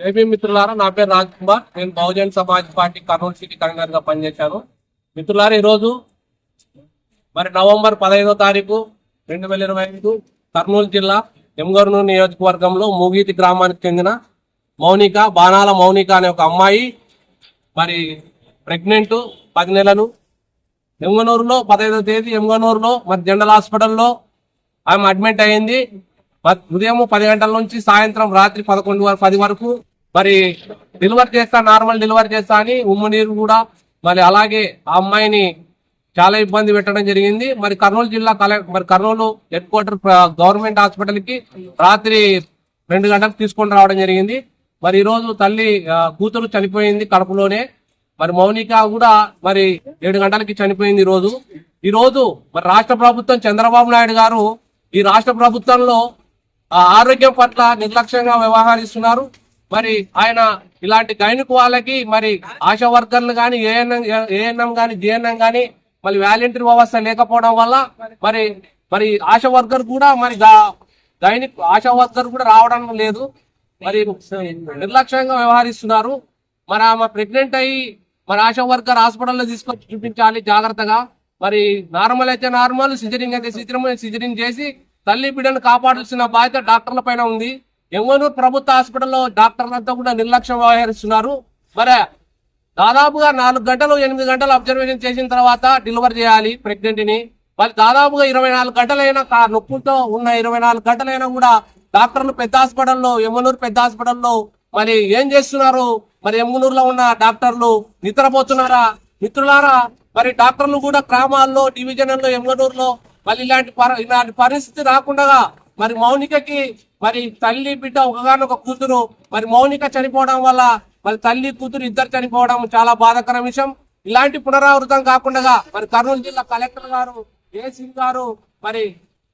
జైపీ మిత్రులారా నా పేరు రాజ్ కుమార్. నేను బహుజన్ సమాజ్ పార్టీ కర్నూలు సిటీ కన్వీనర్గా పనిచేశాను. మిత్రులారా ఈరోజు మరి నవంబర్ పదహైదో తారీఖు రెండు వేల ఇరవై ఐదు కర్నూలు జిల్లా ఎమ్గర్నూరు నియోజకవర్గంలో మూగీతి గ్రామానికి చెందిన మౌనిక బాణాల మౌనిక అనే ఒక అమ్మాయి మరి ప్రెగ్నెంట్ పది నెలలు. ఎమ్గనూరులో పదహైదో తేదీ ఎమ్గనూరులో మరి జనరల్ హాస్పిటల్లో ఆమె అడ్మిట్ అయింది మరి ఉదయం పది గంటల నుంచి సాయంత్రం రాత్రి పదకొండు వరకు పది వరకు మరి డెలివర్ చేస్తా నార్మల్ డెలివర్ చేస్తా అని ఉమ్మనీరు కూడా మరి అలాగే ఆ అమ్మాయిని చాలా ఇబ్బంది పెట్టడం జరిగింది. మరి కర్నూలు జిల్లా కలె మరి కర్నూలు హెడ్ క్వార్టర్ గవర్నమెంట్ హాస్పిటల్కి రాత్రి రెండు గంటలకు తీసుకొని రావడం జరిగింది. మరి ఈ రోజు తల్లి కూతురు చనిపోయింది కడుపులోనే. మరి మౌనిక కూడా మరి ఏడు గంటలకి చనిపోయింది ఈరోజు ఈరోజు మరి రాష్ట్ర ప్రభుత్వం చంద్రబాబు నాయుడు గారు ఈ రాష్ట్ర ప్రభుత్వంలో ఆ ఆరోగ్యం పట్ల నిర్లక్ష్యంగా వ్యవహరిస్తున్నారు. మరి ఆయన ఇలాంటి గైనిక్ వాళ్ళకి మరి ఆశా వర్కర్లు కానీ ఏఎన్ఎం ఏఎన్ఎం కానీ జిఎన్ఎం కానీ మరి వాలంటీర్ వ్యవస్థ లేకపోవడం వల్ల మరి మరి ఆశా వర్కర్ కూడా మరి గైనిక్ ఆశా వర్కర్ కూడా రావడం లేదు. మరి నిర్లక్ష్యంగా వ్యవహరిస్తున్నారు. మరి ఆమె ప్రెగ్నెంట్ అయ్యి మరి ఆశా వర్కర్ హాస్పిటల్లో తీసుకొచ్చి చూపించాలి జాగ్రత్తగా. మరి నార్మల్ అయితే నార్మల్ సిజరింగ్ అయితే సిజరింగ్ సిజరింగ్ చేసి తల్లి బిడ్డను కాపాడాల్సిన బాధ్యత డాక్టర్ల పైన ఉంది. ఎంగనూరు ప్రభుత్వ హాస్పిటల్లో డాక్టర్లంతా కూడా నిర్లక్ష్యం వ్యవహరిస్తున్నారు. మరి దాదాపుగా నాలుగు గంటలు ఎనిమిది గంటలు అబ్జర్వేషన్ చేసిన తర్వాత డెలివరీ చేయాలి ప్రెగ్నెంట్ని. మరి దాదాపుగా ఇరవై నాలుగు గంటలైనా నొప్పులతో ఉన్న ఇరవై నాలుగు గంటలైనా కూడా డాక్టర్లు పెద్ద హాస్పిటల్లో ఎమ్మనూరు పెద్ద హాస్పిటల్లో మరి ఏం చేస్తున్నారు? మరి ఎమ్మనూరులో ఉన్న డాక్టర్లు నిద్రపోతున్నారా? మిత్రులారా మరి డాక్టర్లు కూడా గ్రామాల్లో డివిజన్లో ఎమ్మనూరులో మళ్ళీ ఇలాంటి ఇలాంటి పరిస్థితి రాకుండా మరి మౌనికకి మరి తల్లి బిడ్డ ఒకగానొక కూతురు మరి మౌనిక చనిపోవడం వల్ల మరి తల్లి కూతురు ఇద్దరు చనిపోవడం చాలా బాధాకర విషయం. ఇలాంటి పునరావృతం కాకుండా మరి కర్నూలు జిల్లా కలెక్టర్ గారు ఏసీ గారు మరి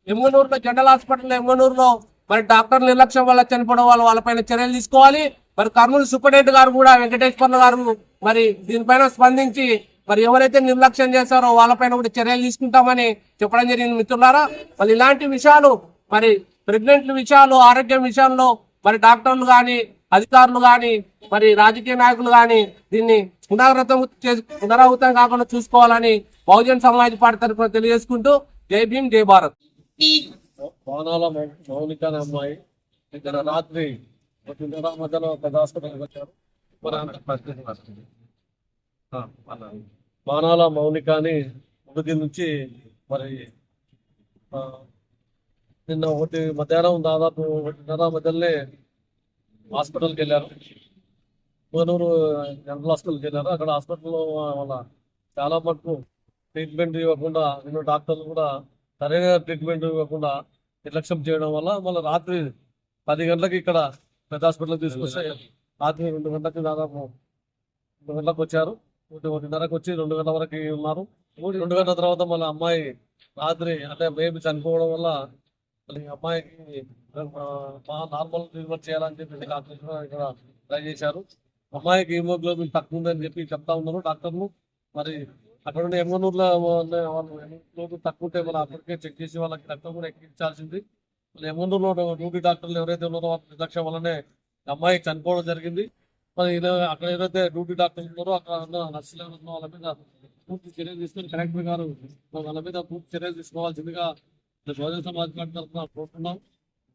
ఎమ్మనూరులో జనరల్ హాస్పిటల్ ఎమ్మనూరులో మరి డాక్టర్ నిర్లక్ష్యం వల్ల చనిపోవడం వల్ల వాళ్ళపైన చర్యలు తీసుకోవాలి. మరి కర్నూలు సూపరింటెండెంట్ గారు కూడా వెంకటేశ్వర్లు గారు మరి దీనిపైన స్పందించి మరి ఎవరైతే నిర్లక్ష్యం చేశారో వాళ్ళపైన కూడా చర్యలు తీసుకుంటామని చెప్పడం జరిగింది మిత్రులారా. మరి ఇలాంటి విషయాలు మరి ప్రెగ్నెంట్ విషయాలు ఆరోగ్యం విషయంలో మరి డాక్టర్లు కానీ అధికారులు కానీ మరి రాజకీయ నాయకులు కానీ దీన్ని పునరావృతం చేసి పునరావృతం కాకుండా చూసుకోవాలని బహుజన్ సమాజ్ పార్టీ తరఫున తెలియజేసుకుంటూ జై భీమ్ జై భారత్. వానాల మౌ- మౌనిక అమ్మాయి రాత్రి మధ్యలో పెద్ద హాస్పిటల్కి వచ్చారు. నుంచి మరి నిన్న ఒకటి మధ్యాహ్నం దాదాపు ఒకటిన్నర మధ్యలోనే హాస్పిటల్కి వెళ్ళారు. కోనూరు జనరల్ హాస్పిటల్కి వెళ్ళారు. అక్కడ హాస్పిటల్లో వాళ్ళ చాలా మటుకు ట్రీట్మెంట్ ఇవ్వకుండా నిన్న డాక్టర్లు కూడా సరైన ట్రీట్మెంట్ ఇవ్వకుండా నిర్లక్ష్యం చేయడం వల్ల మళ్ళీ రాత్రి పది గంటలకు ఇక్కడ పెద్ద హాస్పిటల్కి తీసుకొస్తే రాత్రి రెండు గంటలకి దాదాపు రెండు గంటలకు వచ్చారు. ఒకటి ఒకటిన్నరకు వచ్చి రెండు గంటల వరకు ఉన్నారు. రెండు గంటల తర్వాత మళ్ళీ అమ్మాయి రాత్రి అంటే బేబీ చనిపోవడం వల్ల ఈ అమ్మాయికి నార్మల్ డెలివర్ చేయాలని చెప్పి డాక్టర్ ఇక్కడ ట్రై చేశారు. అమ్మాయికి హిమోగ్లోబిన్ తక్కువ ఉందని చెప్పి చెప్తా ఉన్నారు డాక్టర్లు. మరి అక్కడ ఉన్న ఎమ్మనూరులో వాళ్ళు హిమోగ్లోబిన్ తక్కువ ఉంటే మనం అప్పటికే చెక్ చేసి వాళ్ళకి రక్తం కూడా ఎక్కించాల్సింది. మరి ఎమ్మనూరులో డ్యూటీ డాక్టర్లు ఎవరైతే ఉన్నారో వాళ్ళ నిర్లక్ష్యం వల్లనే అమ్మాయి చనిపోవడం జరిగింది. మరి అక్కడ ఏదైతే డ్యూటీ డాక్టర్లు ఉన్నారో అక్కడ ఉన్న నర్సులు ఎవరు ఉన్నారో వాళ్ళ మీద పూర్తి చర్యలు తీసుకొని కలెక్టర్ గారు వాళ్ళ మీద పూర్తి చర్యలు తీసుకోవాల్సిందిగా బహుజన సమాజ్ పార్టీ తరఫున కోరుతున్నాం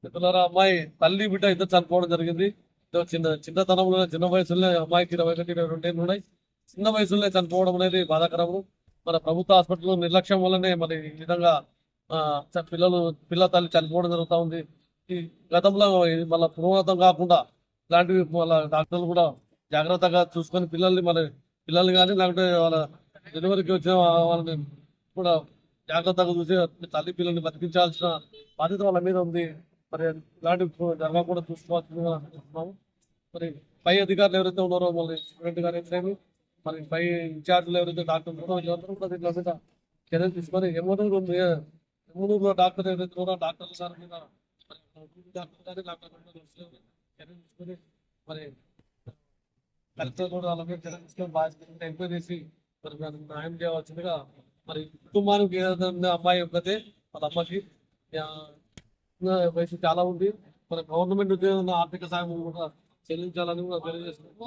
మిత్రులారా అమ్మాయి తల్లి బిడ్డ ఇద్దరు చనిపోవడం జరిగింది. చిన్న చిన్నతనంలో చిన్న వయసులోనే అమ్మాయికి ఇరవై ఒకటి ఇరవై రెండు ఏళ్ళు ఉన్నాయి. చిన్న వయసులోనే చనిపోవడం అనేది బాధాకరము. మన ప్రభుత్వ హాస్పిటల్ నిర్లక్ష్యం వల్లనే మరి ఈ విధంగా పిల్లలు పిల్ల తల్లి చనిపోవడం జరుగుతూ ఉంది. ఈ గతంలో మళ్ళీ పునరావృతం కాకుండా ఇలాంటివి వాళ్ళ డాక్టర్లు కూడా జాగ్రత్తగా చూసుకొని పిల్లల్ని మన పిల్లల్ని కానీ లేకుంటే వాళ్ళ డెలివరీకి వచ్చిన వాళ్ళని కూడా జాగ్రత్తగా చూసి తల్లి పిల్లల్ని బతికించాల్సిన బాధ్యత వాళ్ళ మీద ఉంది. మరి ఇలాంటి జరగకుండా చూసుకోవాల్సిందిగా అనుకుంటున్నాము. మరి పై అధికారులు ఎవరైతే ఉన్నారో మళ్ళీ స్టూడెంట్ గారు ఏమి మరి పై ఇన్ఛార్జీలు ఎవరైతే డాక్టర్ ఉన్నారో వీళ్ళందరూ కూడా దీని మీద చర్యలు తీసుకొని ఎమ్మనూరు ఉంది? ఎమ్మనూరులో డాక్టర్ ఎవరైతే ఉన్నారో డాక్టర్ల గారి మీద డాక్టర్ గారి మీద చర్యలు తీసుకొని మరి కలెక్టర్ కూడా వాళ్ళ మీద చర్యలు తీసుకొని బాధ్యత ఎంక్వైరీ చేసి మరి దానికి న్యాయం చేయవలసిందిగా మరి కుటుంబానికి ఏదైనా అమ్మాయి ఒక్కతే వాళ్ళ అమ్మకి వయసు చాలా ఉంది. మరి గవర్నమెంట్ ఉద్యోగం ఆర్థిక సాయం కూడా చెల్లించాలని కూడా తెలియజేస్తున్నాం